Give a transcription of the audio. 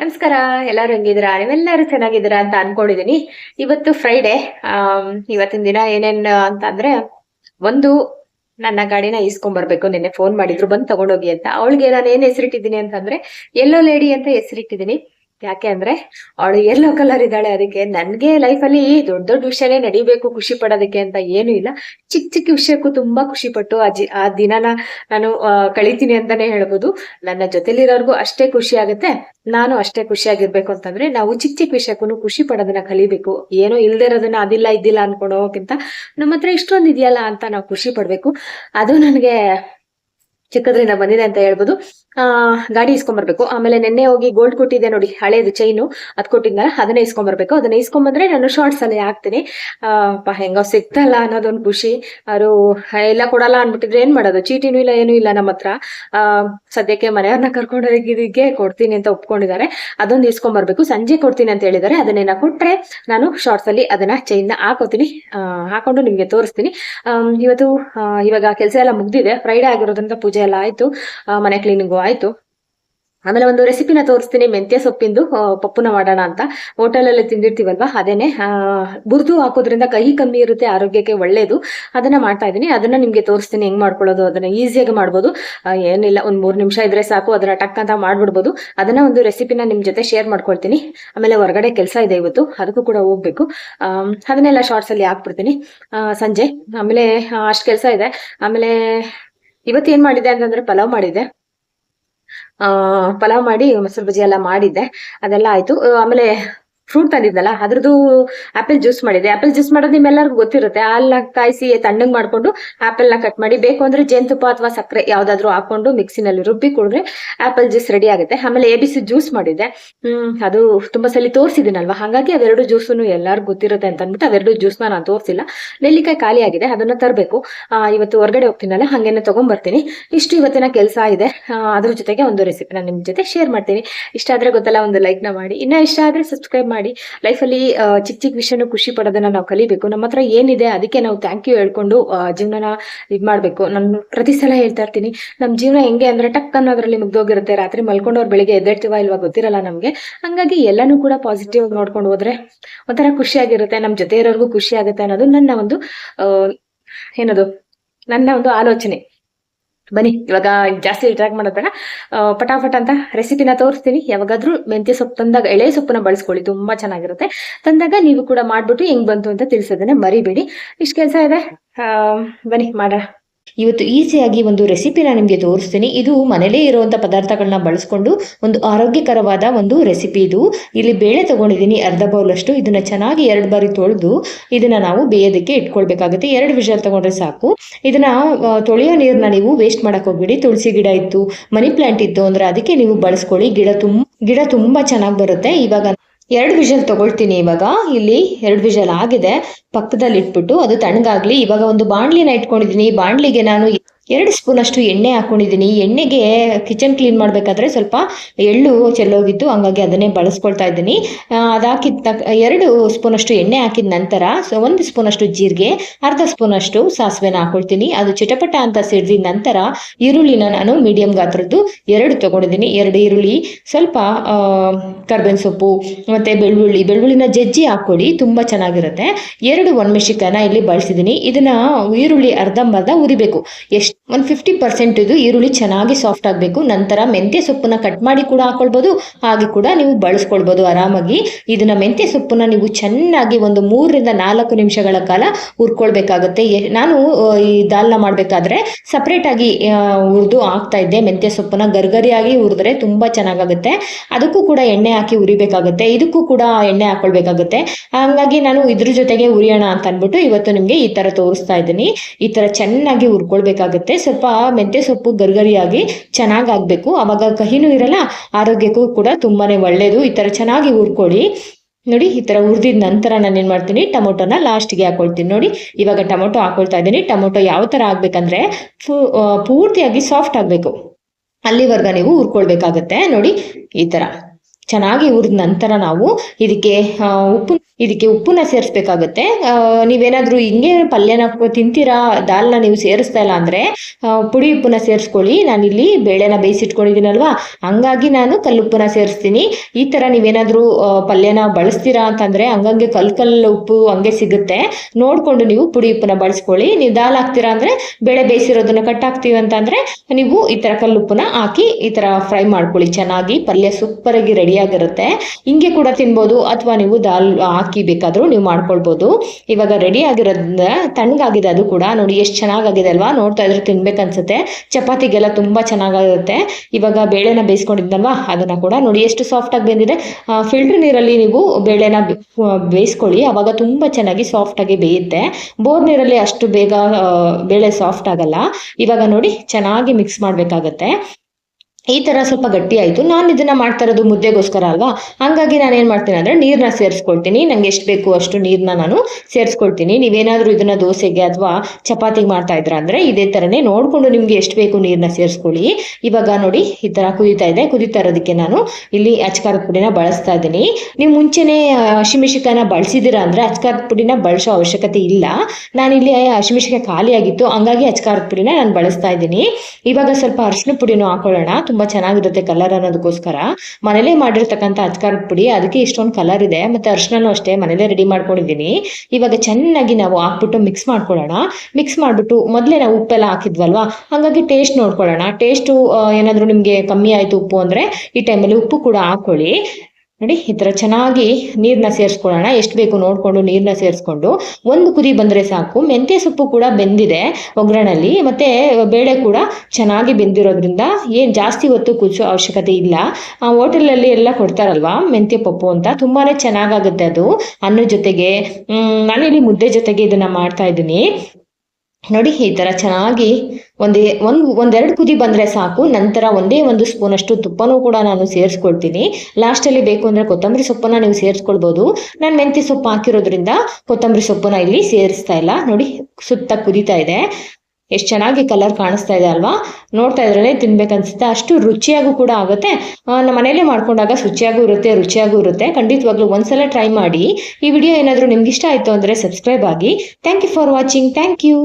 ನಮಸ್ಕಾರ, ಎಲ್ಲರೂ ಹೆಂಗಿದ್ದೀರಾ? ನೀವೆಲ್ಲರೂ ಚೆನ್ನಾಗಿದ್ದೀರಾ ಅಂತ ಅನ್ಕೊಂಡಿದೀನಿ. ಇವತ್ತು ಫ್ರೈಡೆ ಇವತ್ತಿನ ದಿನ ಏನೇನ್ ಅಂತ ಅಂದ್ರೆ, ಒಂದು, ನನ್ನ ಗಾಡಿನ ಇಸ್ಕೊಂಡ್ ಬರ್ಬೇಕು ನಿನ್ನೆ ಫೋನ್ ಮಾಡಿದ್ರು, ಬಂದು ತಗೊಂಡೋಗಿ ಅಂತ. ಅವಳಿಗೆ ನಾನು ಏನ್ ಹೆಸರಿಟ್ಟಿದ್ದೀನಿ ಅಂತಂದ್ರೆ ಎಲ್ಲೋ ಲೇಡಿ ಅಂತ ಹೆಸರಿಟ್ಟಿದ್ದೀನಿ. ಯಾಕೆ ಅಂದ್ರೆ ಅವಳು ಎಲ್ಲೋ ಕಲರ್ ಇದ್ದಾಳೆ ಅದಕ್ಕೆ ನನ್ಗೆ ಲೈಫಲ್ಲಿ ದೊಡ್ಡ ದೊಡ್ಡ ವಿಷಯನೇ ನಡಿಬೇಕು, ಖುಷಿ ಪಡೋದಕ್ಕೆ ಅಂತ ಏನು ಇಲ್ಲ. ಚಿಕ್ಕ ಚಿಕ್ಕ ವಿಷಯಕ್ಕೂ ತುಂಬಾ ಖುಷಿ ಪಟ್ಟು ಆ ಜಿ ದಿನನ ನಾನು ಕಳಿತೀನಿ ಅಂತಾನೆ ಹೇಳ್ಬೋದು. ನನ್ನ ಜೊತೆಲಿರೋರ್ಗು ಅಷ್ಟೇ ಖುಷಿ ಆಗುತ್ತೆ. ನಾನು ಅಷ್ಟೇ ಖುಷಿಯಾಗಿರ್ಬೇಕು ಅಂತಂದ್ರೆ ನಾವು ಚಿಕ್ಕ ಚಿಕ್ಕ ವಿಷಯಕ್ಕೂ ಖುಷಿ ಪಡೋದನ್ನ ಕಲಿಬೇಕು. ಏನೋ ಇಲ್ದೇ ಇರೋದನ್ನ ಅದಿಲ್ಲ, ಇದ್ದಿಲ್ಲ ಹೋಗೋಕ್ಕಿಂತ ನಮ್ಮ ಹತ್ರ ಇಷ್ಟೊಂದು ಇದೆಯಲ್ಲ ಅಂತ ನಾವು ಖುಷಿ ಪಡ್ಬೇಕು. ಅದು ನನಗೆ ಚಿಕ್ಕದ್ರಿಂದ ಬಂದಿದೆ ಅಂತ ಹೇಳ್ಬೋದು. ಆ, ಗಾಡಿ ಇಸ್ಕೊಂಬರ್ಬೇಕು. ಆಮೇಲೆ ನಿನ್ನೆ ಹೋಗಿ ಗೋಲ್ಡ್ ಕೊಟ್ಟಿದ್ದೆ ನೋಡಿ, ಹಳೇದು ಚೈನು ಅದ್ ಕೊಟ್ಟಿದ್ನಲ್ಲ, ಅದನ್ನೇ ಇಸ್ಕೊಂಬರ್ಬೇಕು. ಅದನ್ನ ಇಸ್ಕೊಂಬಂದ್ರೆ ನಾನು ಶಾರ್ಟ್ಸ್ ಅಲ್ಲಿ ಹಾಕ್ತೀನಿ. ಆ, ಪ, ಹೆಂಗೋ ಸಿಗ್ತಲ್ಲ ಅನ್ನೋದೊಂದು ಖುಷಿ. ಅವರು ಎಲ್ಲ ಕೊಡಲ್ಲ ಅನ್ಬಿಟ್ಟಿದ್ರೆ ಏನ್ ಮಾಡೋದು? ಚೀಟಿನೂ ಇಲ್ಲ, ಏನೂ ಇಲ್ಲ ನಮ್ಮ ಹತ್ರ. ಆ, ಸದ್ಯಕ್ಕೆ ಮನೆಯವ್ರನ್ನ ಕರ್ಕೊಂಡೋಗಿದ್ದಕ್ಕೆ ಕೊಡ್ತೀನಿ ಅಂತ ಒಪ್ಕೊಂಡಿದ್ದಾರೆ. ಅದೊಂದು ಇಸ್ಕೊಂಬರ್ಬೇಕು. ಸಂಜೆ ಕೊಡ್ತೀನಿ ಅಂತ ಹೇಳಿದ್ದಾರೆ. ಅದನ್ನೇನ ಕೊಟ್ರೆ ನಾನು ಶಾರ್ಟ್ಸ್ ಅಲ್ಲಿ ಅದನ್ನ ಚೈನ್ ಹಾಕೋತೀನಿ. ಹಾಕೊಂಡು ನಿಮ್ಗೆ ತೋರಿಸ್ತೀನಿ. ಇವತ್ತು ಇವಾಗ ಕೆಲಸ ಎಲ್ಲ ಮುಗ್ದಿದೆ. ಫ್ರೈಡೆ ಆಗಿರೋದ್ರಿಂದ ಪೂಜೆ ಎಲ್ಲ ಆಯ್ತು. ಮನೆ ಕ್ಲೀನಿಂಗು ಆಯ್ತು. ಆಮೇಲೆ ಒಂದು ರೆಸಿಪಿನ ತೋರಿಸ್ತೀನಿ, ಮೆಂತ್ಯ ಸೊಪ್ಪಿಂದು ಪಪ್ಪುನ ಮಾಡೋಣ ಅಂತ. ಹೋಟೆಲಲ್ಲಿ ತಿಂದಿರ್ತೀವಲ್ವಾ? ಅದೇನೆ ಬುರ್ದು ಹಾಕೋದ್ರಿಂದ ಕಹಿ ಕಮ್ಮಿ ಇರುತ್ತೆ, ಆರೋಗ್ಯಕ್ಕೆ ಒಳ್ಳೇದು. ಅದನ್ನ ಮಾಡ್ತಾ ಇದ್ದೀನಿ. ಅದನ್ನ ನಿಮ್ಗೆ ತೋರಿಸ್ತೀನಿ, ಹೆಂಗ್ ಮಾಡ್ಕೊಳ್ಳೋದು, ಅದನ್ನ ಈಸಿಯಾಗಿ ಮಾಡ್ಬೋದು. ಏನಿಲ್ಲ, ಒಂದ್ ಮೂರ್ ನಿಮಿಷ ಇದ್ರೆ ಸಾಕು, ಅದನ್ನ ಟಕ್ ಅಂತ ಮಾಡ್ಬಿಡ್ಬೋದು. ಅದನ್ನ ಒಂದು ರೆಸಿಪಿನ ನಿಮ್ ಜೊತೆ ಶೇರ್ ಮಾಡ್ಕೊಳ್ತೀನಿ. ಆಮೇಲೆ ಹೊರಗಡೆ ಕೆಲಸ ಇದೆ ಇವತ್ತು, ಅದಕ್ಕೂ ಕೂಡ ಹೋಗ್ಬೇಕು. ಅದನ್ನೆಲ್ಲ ಶಾರ್ಟ್ಸ್ ಅಲ್ಲಿ ಹಾಕ್ಬಿಡ್ತೀನಿ. ಸಂಜೆ, ಆಮೇಲೆ ಅಷ್ಟು ಕೆಲಸ ಇದೆ. ಆಮೇಲೆ ಇವತ್ತು ಏನ್ ಮಾಡಿದೆ ಅಂತಂದ್ರೆ ಪಲಾವ್ ಮಾಡಿದೆ. ಆ, ಪಲಾವ್ ಮಾಡಿ ಮೊಸರು ಬಜ್ಜಿ ಎಲ್ಲ ಮಾಡಿದ್ದೆ ಅದೆಲ್ಲ ಆಯ್ತು. ಆಮೇಲೆ ಫ್ರೂಟ್ ತಂದಿದ್ನಲ್ಲ, ಅದ್ರದ್ದು ಆಪಲ್ ಜ್ಯೂಸ್ ಮಾಡಿದೆ. ಆಪಲ್ ಜ್ಯೂಸ್ ಮಾಡೋದು ನಿಮ್ಮೆಲ್ಲರಿಗೂ ಗೊತ್ತಿರುತ್ತೆ. ಹಾಲ್ನ ಕಾಯಿಸಿ ತಣ್ಣಗ್ ಮಾಡ್ಕೊಂಡು ಆಪಲ್ನ ಕಟ್ ಮಾಡಿ, ಬೇಕು ಅಂದ್ರೆ ಜೇನುತುಪ್ಪ ಅಥವಾ ಸಕ್ಕರೆ ಯಾವ್ದಾದ್ರು ಹಾಕೊಂಡು ಮಿಕ್ಸಿನಲ್ಲಿ ರುಬ್ಬಿ ಕುಡಿದ್ರೆ ಆಪಲ್ ಜ್ಯೂಸ್ ರೆಡಿ ಆಗುತ್ತೆ. ಆಮೇಲೆ ಎ ಬಿ ಜ್ಯೂಸ್ ಮಾಡಿದೆ. ಹ್ಮ್, ಅದು ತುಂಬಾ ಸಲ ತೋರಿಸಿದ್ದೀನಲ್ವಾ ಹಾಗಾಗಿ ಅವೆರಡು ಜ್ಯೂಸನ್ನು ಎಲ್ಲರಿಗೂ ಗೊತ್ತಿರುತ್ತೆ ಅಂತ ಅಂದ್ಬಿಟ್ಟು ಅವೆರಡು ಜ್ಯೂಸ್ನ ನಾನು ತೋರಿಸಿಲ್ಲ. ನೆಲ್ಲಿಕಾಯಿ ಖಾಲಿ ಆಗಿದೆ, ಅದನ್ನ ತರಬೇಕು. ಇವತ್ತು ಹೊರಗಡೆ ಹೋಗ್ತೀನಲ್ಲ, ಹಾಗೇನೆ ತಗೊಂಡ್ಬರ್ತೀನಿ ಇಷ್ಟು ಇವತ್ತಿನ ಕೆಲಸ ಇದೆ. ಅದ್ರ ಜೊತೆಗೆ ಒಂದು ರೆಸಿಪಿ ನಾನು ನಿಮ್ ಜೊತೆ ಶೇರ್ ಮಾಡ್ತೀನಿ. ಇಷ್ಟ ಆದ್ರೆ ಗೊತ್ತಲ್ಲ, ಒಂದು ಲೈಕ್ನ ಮಾಡಿ. ಇನ್ನ ಇಷ್ಟ ಆದ್ರೆ ಸಬ್ಸ್ಕ್ರೈಬ್ ಮಾಡಿ. ಲೈಫಲ್ಲಿ ಚಿಕ್ಕ ಚಿಕ್ಕ ವಿಷಯನೂ ಖುಷಿ ಪಡೋದನ್ನ ನಾವು ಕಲಿಬೇಕು. ನಮ್ಮ ಹತ್ರ ಏನಿದೆ ಅದಕ್ಕೆ ನಾವು ಥ್ಯಾಂಕ್ ಯು ಹೇಳ್ಕೊಂಡು ಜೀವನನ ಇದ್ ಮಾಡ್ಬೇಕು. ನಾನು ಪ್ರತಿ ಸಲ ಹೇಳ್ತಾ ಇರ್ತೀನಿ, ನಮ್ ಜೀವನ ಹೆಂಗೆ ಅಂದ್ರೆ ಟಕ್ ಅನ್ನೋದ್ರಲ್ಲಿ ಮುಗ್ದೋಗಿರುತ್ತೆ. ರಾತ್ರಿ ಮಲ್ಕೊಂಡವ್ರು ಬೆಳಿಗ್ಗೆ ಎದ್ದೇಳ್ತೀವ ಇಲ್ವಾ ಗೊತ್ತಿರಲ್ಲ ನಮ್ಗೆ. ಹಂಗಾಗಿ ಎಲ್ಲಾನು ಕೂಡ ಪಾಸಿಟಿವ್ ಆಗಿ ನೋಡ್ಕೊಂಡು ಹೋದ್ರೆ ಒಂಥರ ಖುಷಿಯಾಗಿರುತ್ತೆ ನಮ್ ಜೊತೆ ಇರೋರ್ಗು ಖುಷಿ ಆಗುತ್ತೆ ಅನ್ನೋದು ನನ್ನ ಒಂದು ಏನದು, ನನ್ನ ಒಂದು ಆಲೋಚನೆ. ಬನ್ನಿ ಇವಾಗ ಜಾಸ್ತಿ ಇಂಟ್ರಾಕ್ಟ್ ಮಾಡೋದ್ ಬೇಡ. ಆ, ಪಟಾಪಟ್ ಅಂತ ರೆಸಿಪಿನ ತೋರಿಸ್ತೀನಿ. ಯಾವಾಗಾದ್ರೂ ಮೆಂತ್ಯ ಸೊಪ್ಪು ತಂದಾಗ ಎಳೆ ಸೊಪ್ಪನ್ನ ಬಳಸ್ಕೊಳ್ಳಿ ತುಂಬಾ ಚೆನ್ನಾಗಿರುತ್ತೆ. ತಂದಾಗ ನೀವು ಕೂಡ ಮಾಡ್ಬಿಟ್ಟು ಹೆಂಗ್ ಬಂತು ಅಂತ ತಿಳಿಸೋದನ್ನ ಮರಿಬೇಡಿ. ಇಷ್ಟು ಕೆಲಸ ಇದೆ. ಬನ್ನಿ ಮಾಡೋಣ. ಇವತ್ತು ಈಸಿಯಾಗಿ ಒಂದು ರೆಸಿಪಿನ ನಿಮಗೆ ತೋರಿಸ್ತೀನಿ. ಇದು ಮನೇಲೇ ಇರುವಂಥ ಪದಾರ್ಥಗಳನ್ನ ಬಳಸ್ಕೊಂಡು ಒಂದು ಆರೋಗ್ಯಕರವಾದ ಒಂದು ರೆಸಿಪಿ ಇದು. ಇಲ್ಲಿ ಬೇಳೆ ತಗೊಂಡಿದ್ದೀನಿ, ಅರ್ಧ ಬೌಲಷ್ಟು. ಇದನ್ನ ಚೆನ್ನಾಗಿ ಎರಡು ಬಾರಿ ತೊಳೆದು ಇದನ್ನ ನಾವು ಬೇಯೋದಕ್ಕೆ ಇಟ್ಕೊಳ್ಬೇಕಾಗುತ್ತೆ. ಎರಡು ವಿಷಲ್ ತಗೊಂಡ್ರೆ ಸಾಕು. ಇದನ್ನ ತೊಳೆಯೋ ನೀರನ್ನ ನೀವು ವೇಸ್ಟ್ ಮಾಡಕ್ ಹೋಗ್ಬೇಡಿ. ತುಳಸಿ ಗಿಡ ಇತ್ತು, ಮನಿ ಪ್ಲಾಂಟ್ ಇತ್ತು ಅಂದ್ರೆ ಅದಕ್ಕೆ ನೀವು ಬಳಸ್ಕೊಳ್ಳಿ. ಗಿಡ ತುಂಬ ಗಿಡ ತುಂಬಾ ಚೆನ್ನಾಗಿ ಬರುತ್ತೆ. ಇವಾಗ ಎರಡು ವಿಷಲ್ ತಗೊಳ್ತೀನಿ ಇವಾಗ. ಇಲ್ಲಿ ಎರಡು ವಿಷಲ್ ಆಗಿದೆ. ಪಕ್ಕದಲ್ಲಿ ಇಟ್ಬಿಟ್ಟು ಅದು ತಣ್ಣಗಾಗ್ಲಿ. ಇವಾಗ ಒಂದು ಬಾಣ್ಲಿನ ಇಟ್ಕೊಂಡಿದ್ದೀನಿ. ಬಾಣ್ಲಿಗೆ ನಾನು ಎರಡು ಸ್ಪೂನ್ ಅಷ್ಟು ಎಣ್ಣೆ ಹಾಕೊಂಡಿದ್ದೀನಿ. ಎಣ್ಣೆಗೆ ಕಿಚನ್ ಕ್ಲೀನ್ ಮಾಡಬೇಕಾದ್ರೆ ಸ್ವಲ್ಪ ಎಳ್ಳು ಚೆಲ್ಲೋಗಿತ್ತು, ಹಂಗಾಗಿ ಅದನ್ನೇ ಬಳಸ್ಕೊಳ್ತಾ ಇದ್ದೀನಿ. ಅದಾಕಿದ ತಕ್ಕ ತಕ್, ಎರಡು ಸ್ಪೂನ್ ಅಷ್ಟು ಎಣ್ಣೆ ಹಾಕಿದ ನಂತರ, ಸೊ ಒಂದು ಸ್ಪೂನ್ ಅಷ್ಟು ಜೀರಿಗೆ, ಅರ್ಧ ಸ್ಪೂನ್ ಅಷ್ಟು ಸಾಸಿವೆನ ಹಾಕೊಳ್ತೀನಿ. ಅದು ಚಿಟಪಟ ಅಂತ ಸಿಡಿದ ನಂತರ ಈರುಳ್ಳಿನ ನಾನು ಮೀಡಿಯಂ ಗಾತ್ರದ್ದು ಎರಡು ತೊಗೊಂಡಿದ್ದೀನಿ. ಎರಡು ಈರುಳ್ಳಿ, ಸ್ವಲ್ಪ ಕರ್ಬೇವಿನ ಸೊಪ್ಪು, ಮತ್ತು ಬೆಳ್ಳುಳ್ಳಿ. ಬೆಳ್ಳುಳ್ಳಿನ ಜಜ್ಜಿ ಹಾಕೊಳ್ಳಿ ತುಂಬ ಚೆನ್ನಾಗಿರುತ್ತೆ. ಎರಡು ಒಣಮೆಣಸಿಕಾಯನ್ನ ಇಲ್ಲಿ ಬಳಸಿದ್ದೀನಿ. ಇದನ್ನು ಈರುಳ್ಳಿ, ಅರ್ಧಂಬರ್ಧ ಉರಿಬೇಕು. ಎಷ್ಟು ಒಂದು ಫಿಫ್ಟಿ ಪರ್ಸೆಂಟ್ ಇದು ಈರುಳ್ಳಿ ಚೆನ್ನಾಗಿ ಸಾಫ್ಟ್ ಆಗಬೇಕು. ನಂತರ ಮೆಂತ್ಯ ಸೊಪ್ಪನ್ನ ಕಟ್ ಮಾಡಿ ಕೂಡ ಹಾಕೊಳ್ಬೋದು. ಹಾಗೆ ಕೂಡ ನೀವು ಬಳಸ್ಕೊಳ್ಬೋದು ಆರಾಮಾಗಿ. ಇದನ್ನ ಮೆಂತ್ಯ ಸೊಪ್ಪನ್ನ ನೀವು ಚೆನ್ನಾಗಿ ಒಂದು ಮೂರರಿಂದ ನಾಲ್ಕು ನಿಮಿಷಗಳ ಕಾಲ ಹುರ್ಕೊಳ್ಬೇಕಾಗುತ್ತೆ. ನಾನು ಈ ದಾಲ್ನ ಮಾಡಬೇಕಾದ್ರೆ ಸಪ್ರೇಟ್ ಆಗಿ ಹುರಿದು ಹಾಕ್ತಾ ಇದ್ದೆ. ಮೆಂತ್ಯ ಸೊಪ್ಪನ್ನ ಗರ್ಗರಿಯಾಗಿ ಹುರಿದ್ರೆ ತುಂಬ ಚೆನ್ನಾಗಾಗುತ್ತೆ. ಅದಕ್ಕೂ ಕೂಡ ಎಣ್ಣೆ ಹಾಕಿ ಉರಿಬೇಕಾಗುತ್ತೆ ಇದಕ್ಕೂ ಕೂಡ ಎಣ್ಣೆ ಹಾಕೊಳ್ಬೇಕಾಗುತ್ತೆ. ಹಂಗಾಗಿ ನಾನು ಇದ್ರ ಜೊತೆಗೆ ಉರಿಯೋಣ ಅಂತ ಅಂದ್ಬಿಟ್ಟು ಇವತ್ತು ನಿಮಗೆ ಈ ತರ ತೋರಿಸ್ತಾ ಇದ್ದೀನಿ. ಈ ತರ ಚೆನ್ನಾಗಿ ಹುರ್ಕೊಳ್ಬೇಕಾಗುತ್ತೆ. ಸ್ವಲ್ಪ ಮೆಂತ್ಯ ಸೊಪ್ಪು ಗರ್ಗರಿಯಾಗಿ ಚೆನ್ನಾಗಿ ಆಗಬೇಕು ಅವಾಗ ಕಹಿನೂ ಇರಲ್ಲ, ಆರೋಗ್ಯಕ್ಕೂ ಕೂಡ ತುಂಬಾನೇ ಒಳ್ಳೇದು. ಈ ತರ ಚೆನ್ನಾಗಿ ಹುರ್ಕೊಳ್ಳಿ. ನೋಡಿ, ಈ ತರ ಹುರಿದಿದ ನಂತರ ನಾನು ಏನ್ ಮಾಡ್ತೀನಿ, ಟೊಮೊಟೊನ ಲಾಸ್ಟ್ಗೆ ಹಾಕೊಳ್ತೀನಿ. ನೋಡಿ, ಇವಾಗ ಟೊಮೊಟೊ ಹಾಕೊಳ್ತಾ ಇದ್ದೀನಿ. ಟೊಮೊಟೊ ಯಾವ ತರ ಆಗ್ಬೇಕಂದ್ರೆ ಪೂರ್ತಿಯಾಗಿ ಸಾಫ್ಟ್ ಆಗ್ಬೇಕು. ಅಲ್ಲಿವರ್ಗ ನೀವು ಹುರ್ಕೊಳ್ಬೇಕಾಗತ್ತೆ. ನೋಡಿ, ಈ ತರ. ಚೆನ್ನಾಗಿ ಹುರಿದ ನಂತರ ನಾವು ಇದಕ್ಕೆ ಉಪ್ಪು, ಇದಕ್ಕೆ ಉಪ್ಪನ್ನ ಸೇರಿಸ್ಬೇಕಾಗತ್ತೆ. ನೀವೇನಾದ್ರೂ ಹಿಂಗೆ ಪಲ್ಯನ ತಿಂತೀರಾ, ದಾಲ್ನ ನೀವು ಸೇರಿಸ್ತಾ ಇಲ್ಲ ಅಂದ್ರೆ ಪುಡಿ ಉಪ್ಪನ್ನ ಸೇರಿಸ್ಕೊಳ್ಳಿ. ನಾನಿಲ್ಲಿ ಬೇಳೆನ ಬೇಯಿಸಿಟ್ಕೊಂಡಿದ್ದೀನಲ್ವಾ? ಹಂಗಾಗಿ ನಾನು ಕಲ್ಲುಪ್ಪನ್ನ ಸೇರಿಸ್ತೀನಿ. ಈ ಥರ ನೀವೇನಾದ್ರೂ ಪಲ್ಯನ ಬಳಸ್ತೀರಾ ಅಂತಂದ್ರೆ ಹಂಗಂಗೆ ಕಲ್ ಕಲ್ಲು ಉಪ್ಪು ಹಂಗೆ ಸಿಗುತ್ತೆ. ನೋಡ್ಕೊಂಡು ನೀವು ಪುಡಿ ಉಪ್ಪನ್ನ ಬಳಸ್ಕೊಳ್ಳಿ. ನೀವು ದಾಲ್ ಹಾಕ್ತೀರಾ ಅಂದ್ರೆ ಬೇಳೆ ಬೇಯಿಸಿರೋದನ್ನ ಕಟ್ ಹಾಕ್ತೀವಿ ಅಂತಂದ್ರೆ ನೀವು ಈ ತರ ಕಲ್ಲುಪ್ಪನ್ನ ಹಾಕಿ ಈ ತರ ಫ್ರೈ ಮಾಡ್ಕೊಳ್ಳಿ. ಚೆನ್ನಾಗಿ ಪಲ್ಯ ಸೂಪರ್ ಆಗಿ ರೆಡಿ ಆಗಿರುತ್ತೆ ಹಿಂಗೆ ಕೂಡ ತಿನ್ಬೋದು ಅಥವಾ ನೀವು ದಾಲ್ ಹಾಕಿ ಬೇಕಾದ್ರೂ ನೀವು ಮಾಡ್ಕೊಳ್ಬೋದು. ಇವಾಗ ರೆಡಿ ಆಗಿರೋದ್ರಿಂದ ತಣ್ಣಗಾಗಿದೆ ಅದು ಕೂಡ. ನೋಡಿ ಎಷ್ಟು ಚೆನ್ನಾಗಾಗಿದೆ ಅಲ್ವಾ? ನೋಡ್ತಾ ಇದ್ರೆ ತಿನ್ಬೇಕನ್ಸುತ್ತೆ. ಚಪಾತಿಗೆಲ್ಲ ತುಂಬ ಚೆನ್ನಾಗಿರುತ್ತೆ ಇವಾಗ ಬೇಳೆನ ಬೇಯಿಸ್ಕೊಂಡಿದ್ನಲ್ವಾ? ಅದನ್ನ ಕೂಡ ನೋಡಿ ಎಷ್ಟು ಸಾಫ್ಟ್ ಆಗಿ ಬೆಂದಿದೆ. ಫಿಲ್ಟರ್ ನೀರಲ್ಲಿ ನೀವು ಬೇಳೆನ ಬೇಯಿಸ್ಕೊಳ್ಳಿ. ಅವಾಗ ತುಂಬಾ ಚೆನ್ನಾಗಿ ಸಾಫ್ಟ್ ಆಗಿ ಬೇಯುತ್ತೆ. ಬೋರ್ ನೀರಲ್ಲಿ ಅಷ್ಟು ಬೇಗ ಬೇಳೆ ಸಾಫ್ಟ್ ಆಗಲ್ಲ. ಇವಾಗ ನೋಡಿ ಚೆನ್ನಾಗಿ ಮಿಕ್ಸ್ ಮಾಡಬೇಕಾಗತ್ತೆ. ಈ ತರ ಸ್ವಲ್ಪ ಗಟ್ಟಿ ಆಯ್ತು. ನಾನು ಇದನ್ನ ಮಾಡ್ತಾ ಇರೋದು ಮುದ್ದೆಗೋಸ್ಕರ ಅಲ್ವಾ? ಹಂಗಾಗಿ ನಾನು ಏನ್ ಮಾಡ್ತೀನಿ ಅಂದ್ರೆ ನೀರ್ನ ಸೇರಿಸ್ಕೊಳ್ತೀನಿ. ನಂಗೆ ಎಷ್ಟು ಬೇಕು ಅಷ್ಟು ನೀರ್ನ ನಾನು ಸೇರಿಸ್ಕೊಳ್ತೀನಿ. ನೀವೇನಾದ್ರೂ ಇದನ್ನ ದೋಸೆಗೆ ಅಥವಾ ಚಪಾತಿಗೆ ಮಾಡ್ತಾ ಇದ್ರ ಅಂದ್ರೆ ಇದೇ ತರನೇ ನೋಡ್ಕೊಂಡು ನಿಮ್ಗೆ ಎಷ್ಟು ಬೇಕು ನೀರ್ನ ಸೇರಿಸ್ಕೊಳ್ಳಿ. ಇವಾಗ ನೋಡಿ ಈ ತರ ಕುದೀತಾ ಇದೆ. ಕುದೀತಾ ಇರೋದಕ್ಕೆ ನಾನು ಇಲ್ಲಿ ಅಚ್ಕಾರದ ಪುಡಿನ ಬಳಸ್ತಾ ಇದ್ದೀನಿ. ನೀವು ಮುಂಚೆನೆ ಹಸಿಮೆಣಸಿಕಾಯನ್ನ ಬಳಸಿದ್ದೀರಾ ಅಂದ್ರೆ ಅಚ್ಕಾರದ ಪುಡಿನ ಬಳಸೋ ಅವಶ್ಯಕತೆ ಇಲ್ಲ. ನಾನಿಲ್ಲಿ ಹಸಿಮೆಣಸಿಕಾಯಿ ಖಾಲಿ ಆಗಿತ್ತು ಹಂಗಾಗಿ ಅಚ್ಕಾರದ ಪುಡಿನ ನಾನು ಬಳಸ್ತಾ ಇದ್ದೀನಿ. ಇವಾಗ ಸ್ವಲ್ಪ ಅರಿಶಿನ ಪುಡಿನೂ ಹಾಕೊಳ್ಳೋಣ. ತುಂಬಾ ಚೆನ್ನಾಗಿರುತ್ತೆ ಕಲರ್ ಅನ್ನೋದಕ್ಕೋಸ್ಕರ. ಮನೇಲೆ ಮಾಡಿರ್ತಕ್ಕಂಥ ಅಚ್ಕಾರದ ಪುಡಿ, ಅದಕ್ಕೆ ಇಷ್ಟೊಂದು ಕಲರ್ ಇದೆ. ಮತ್ತೆ ಅರ್ಶನೂ ಅಷ್ಟೇ ಮನೇಲೆ ರೆಡಿ ಮಾಡ್ಕೊಂಡಿದ್ದೀನಿ. ಇವಾಗ ಚೆನ್ನಾಗಿ ನಾವು ಹಾಕ್ಬಿಟ್ಟು ಮಿಕ್ಸ್ ಮಾಡ್ಕೊಳ್ಳೋಣ. ಮಿಕ್ಸ್ ಮಾಡ್ಬಿಟ್ಟು ಮೊದಲೇ ನಾವು ಉಪ್ಪೆಲ್ಲ ಹಾಕಿದ್ವಲ್ವಾ? ಹಾಗಾಗಿ ಟೇಸ್ಟ್ ನೋಡ್ಕೊಳ್ಳೋಣ. ಟೇಸ್ಟು ಏನಾದರೂ ನಿಮಗೆ ಕಮ್ಮಿ ಆಯಿತು ಉಪ್ಪು ಅಂದರೆ ಈ ಟೈಮಲ್ಲಿ ಉಪ್ಪು ಕೂಡ ಹಾಕ್ಕೊಳ್ಳಿ ನೋಡಿ, ಈ ಥರ ಚೆನ್ನಾಗಿ ನೀರನ್ನ ಸೇರಿಸ್ಕೊಳ್ಳೋಣ. ಎಷ್ಟು ಬೇಕು ನೋಡಿಕೊಂಡು ನೀರನ್ನ ಸೇರಿಸ್ಕೊಂಡು ಒಂದು ಕುದಿ ಬಂದರೆ ಸಾಕು. ಮೆಂತ್ಯ ಸೊಪ್ಪು ಕೂಡ ಬೆಂದಿದೆ ಒಗ್ಗರಣೆಯಲ್ಲಿ ಮತ್ತೆ ಬೇಳೆ ಕೂಡ ಚೆನ್ನಾಗಿ ಬೆಂದಿರೋದ್ರಿಂದ ಏನು ಜಾಸ್ತಿ ಹೊತ್ತು ಕುದಿಸೋ ಅವಶ್ಯಕತೆ ಇಲ್ಲ. ಆ ಹೋಟೆಲಲ್ಲಿ ಎಲ್ಲ ಕೊಡ್ತಾರಲ್ವಾ ಮೆಂತ್ಯ ಪಪ್ಪು ಅಂತ? ತುಂಬಾ ಚೆನ್ನಾಗಾಗುತ್ತೆ ಅದು. ಅನ್ನದ ಜೊತೆಗೆ ನಾನಿಲ್ಲಿ ಮುದ್ದೆ ಜೊತೆಗೆ ಇದನ್ನು ಮಾಡ್ತಾ ಇದ್ದೀನಿ. ನೋಡಿ, ಈ ಥರ ಚೆನ್ನಾಗಿ ಒಂದೇ, ಒಂದು, ಒಂದೆರಡು ಕುದಿ ಬಂದರೆ ಸಾಕು. ನಂತರ ಒಂದೇ ಒಂದು ಸ್ಪೂನ್ ಅಷ್ಟು ತುಪ್ಪನೂ ಕೂಡ ನಾನು ಸೇರಿಸ್ಕೊಳ್ತೀನಿ. ಲಾಸ್ಟಲ್ಲಿ ಬೇಕು ಅಂದರೆ ಕೊತ್ತಂಬರಿ ಸೊಪ್ಪನ್ನ ನೀವು ಸೇರಿಸ್ಕೊಳ್ಬಹುದು ನಾನು ಮೆಂತ್ಯ ಸೊಪ್ಪು ಹಾಕಿರೋದ್ರಿಂದ ಕೊತ್ತಂಬರಿ ಸೊಪ್ಪನ್ನ ಇಲ್ಲಿ ಸೇರಿಸ್ತಾ ಇಲ್ಲ. ನೋಡಿ, ಸುತ್ತ ಕುದೀತಾ ಇದೆ. ಎಷ್ಟು ಚೆನ್ನಾಗಿ ಕಲರ್ ಕಾಣಿಸ್ತಾ ಇದೆ ಅಲ್ವಾ? ನೋಡ್ತಾ ಇದ್ರಲ್ಲೇ ತಿನ್ಬೇಕನ್ಸುತ್ತೆ. ಅಷ್ಟು ರುಚಿಯಾಗೂ ಕೂಡ ಆಗುತ್ತೆ. ನಮ್ಮ ಮನೇಲೆ ಮಾಡ್ಕೊಂಡಾಗ ಶುಚಿಯಾಗೂ ಇರುತ್ತೆ, ರುಚಿಯಾಗೂ ಇರುತ್ತೆ. ಖಂಡಿತವಾಗ್ಲೂ ಒಂದ್ಸಲ ಟ್ರೈ ಮಾಡಿ. ಈ ವಿಡಿಯೋ ಏನಾದರೂ ನಿಮ್ಗೆ ಇಷ್ಟ ಆಯಿತು ಅಂದರೆ ಸಬ್ಸ್ಕ್ರೈಬ್ ಆಗಿ. Thank you for watching thank you